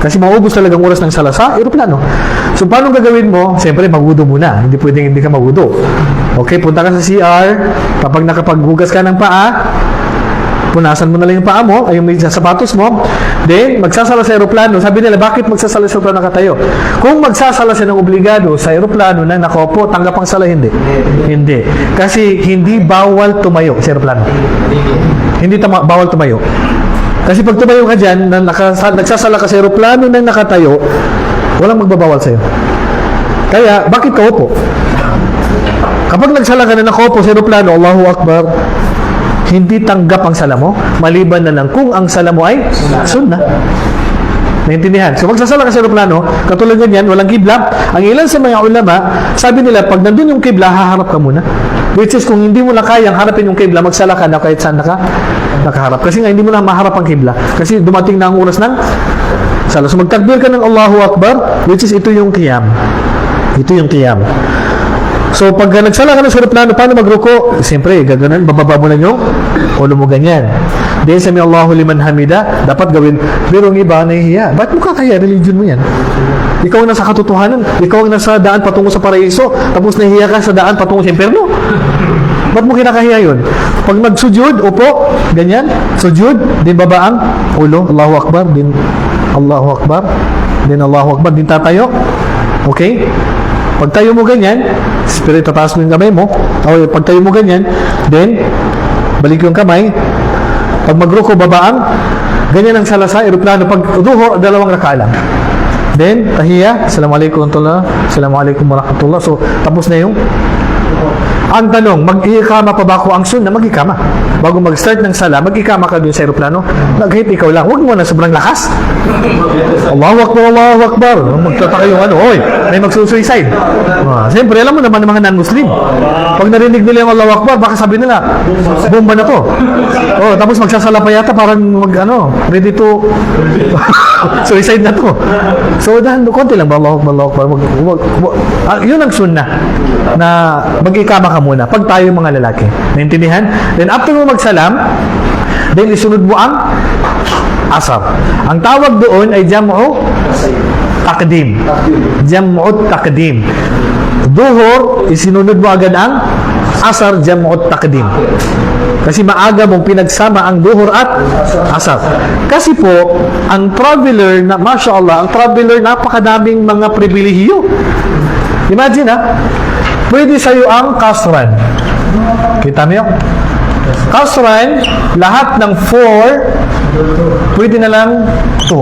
Kasi maubos talagang oras ng sala sa aeroplano. So, paano gagawin mo? Siyempre, magudo muna. Hindi pwedeng hindi ka magudo. Okay, punta ka sa CR. Kapag nakapaghugas ka ng paa, punasan mo na lang yung paa mo, ay yung may sapatos mo, then magsasala sa aeroplano. Sabi nila, bakit magsasala sa aeroplano nakatayo? Kung magsasala siya ng obligado sa aeroplano na nakaupo, tanggap ang sala, hindi. Hindi. Kasi hindi bawal tumayo sa aeroplano. Hindi tama, bawal tumayo. Kasi pag tumayo ka dyan, na naka, nagsasala ka sa aeroplano na nakatayo, walang magbabawal sa'yo. Kaya, bakit ka upo? Kapag nagsala ka na nakaupo sa aeroplano, Allahu Akbar, hindi tanggap ang sala mo, maliban na lang kung ang sala mo ay sunnah. Naintindihan? So magsasala ka sa aeroplano, katulad ganyan, walang kibla. Ang ilan sa mga ulama, sabi nila, pag nandun yung kibla, haharap ka muna. Which is, kung hindi mo na kayang harapin yung kibla, magsala ka na kahit saan naka, nakaharap. Kasi nga, hindi mo na maharap ang kibla. Kasi dumating na ang oras ng sala. So magtakbir ka ng Allahu Akbar, which is ito yung qiyam. Ito yung qiyam. So, pag nagsala ka ng sa aeroplano, paano magruko? Siyempre, gaganon, bababa mo lang yung ulo mo ganyan. Then, sami Allahu liman hamida, dapat gawin. Pero ang iba, nahihiya. Ba't mo kakaya? Religion mo yan. Ikaw ang nasa katotohanan. Ikaw ang nasa daan patungo sa paraiso. Tapos nahihiya ka sa daan patungo sa impyerno. Ba't mo kinakahiya yun? Pag nagsujud, upo, ganyan, sujud, din baba ang ulo, Allahu Akbar, din Allahu Akbar, din Allahu Akbar, din tatayo. Okay? Pag tayo mo ganyan, spirit tataas mo yung kamay mo. O, pag tayo mo ganyan, then, balik yung kamay. Pag magruko, babaang, ganyan ang sala sa aeroplano. Pag duho, dalawang raka lang. Then, tahiya, Assalamualaikum warahmatullah, Assalamualaikum warahmatullah. So, tapos na yung ang tanong, mag-ikama pa ba ako ang sunna? Mag-ikama. Bago mag-start ng sala, mag-ikama ka dun sa aeroplano. Nag-hit ikaw lang. Huwag mo na sobrang lakas. Allahu Akbar, Allahu Akbar. Magtataka yung ano, oy, may magsusuicide. Ah, Siyempre, alam mo naman ng mga non-Muslim. Pag narinig nila yung Allahu Akbar, baka sabi nila, bomba na to. Oh, tapos magsasala pa yata parang mag, ano, ready to suicide na to. So, dahan, konti lang ba, Allahu Akbar, Allahu Akbar. Wag, wag, wag. Ah, yun ang sunnah na mag-ikama ka muna pag tayo yung mga lalaki. Naintindihan? Then after mo magsalam, then isunod mo ang asar. Ang tawag doon ay jam'u takdim. Jam'u takdim. Duhur, isinunod mo agad ang asar jam'u takdim. Kasi maaga mong pinagsama ang duhur at asar. Kasi po, ang traveler, na, masya Allah, ang traveler, napakadaming mga pribilehiyo. Imagine ha, pwede sa'yo ang kasran. Kita yun? Kasran, lahat ng 4, pwede na lang 2.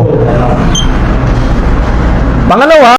Pangalawa,